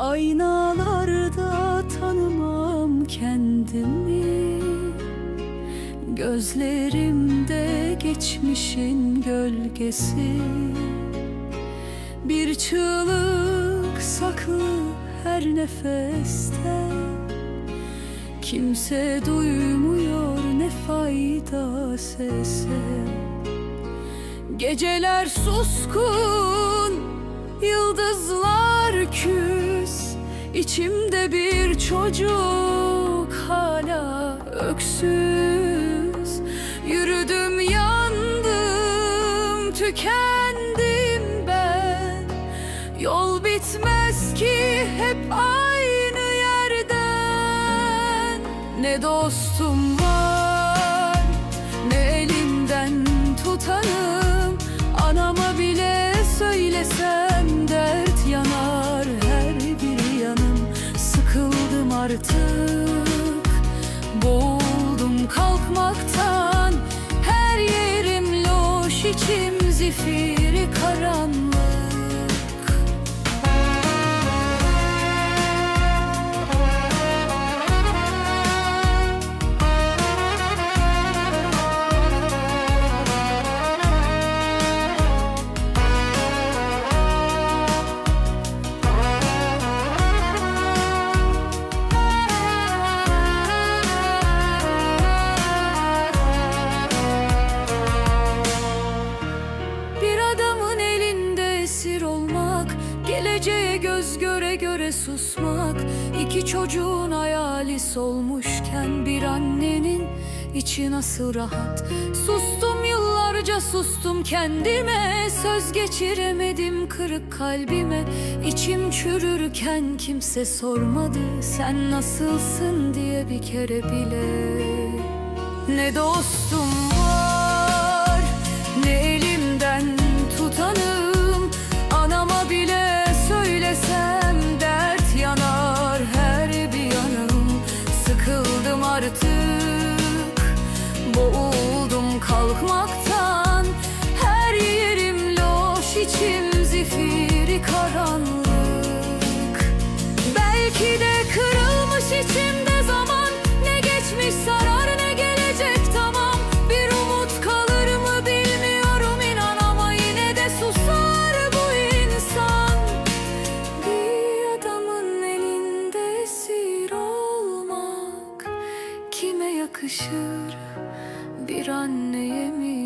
Aynalarda tanımam kendimi. Gözlerimde geçmişin gölgesi. Bir çığlık saklı her nefeste. Kimse duymuyor ne fayda sese. Geceler suskun, yıldızlar İçimde bir çocuk hala öksüz. Yürüdüm yandım tükendim ben. Yol bitmez ki hep aynı yerden. Ne dostum artık. Boğuldum kalkmaktan Her yerim loş içim zifiri karanlık Geleceğe göz göre göre susmak. İki çocuğun hayali solmuşken Bir annenin içi nasıl rahat? Sustum yıllarca sustum kendime. Söz geçiremedim kırık kalbime. İçim çürürken kimse sormadı Sen nasılsın? diye bir kere bile. Ne dostum boğuldum kalkmaktan Her yerim loş içim zifiri karanlık. Belki de kırılmış içimde zaman Ne geçmiş sarar ne gelecek tamam. Bir umut kalır mı bilmiyorum inan ama yine de susar bu insan. Bir adamın elinde esir olmak Kime yakışır bir anneye mi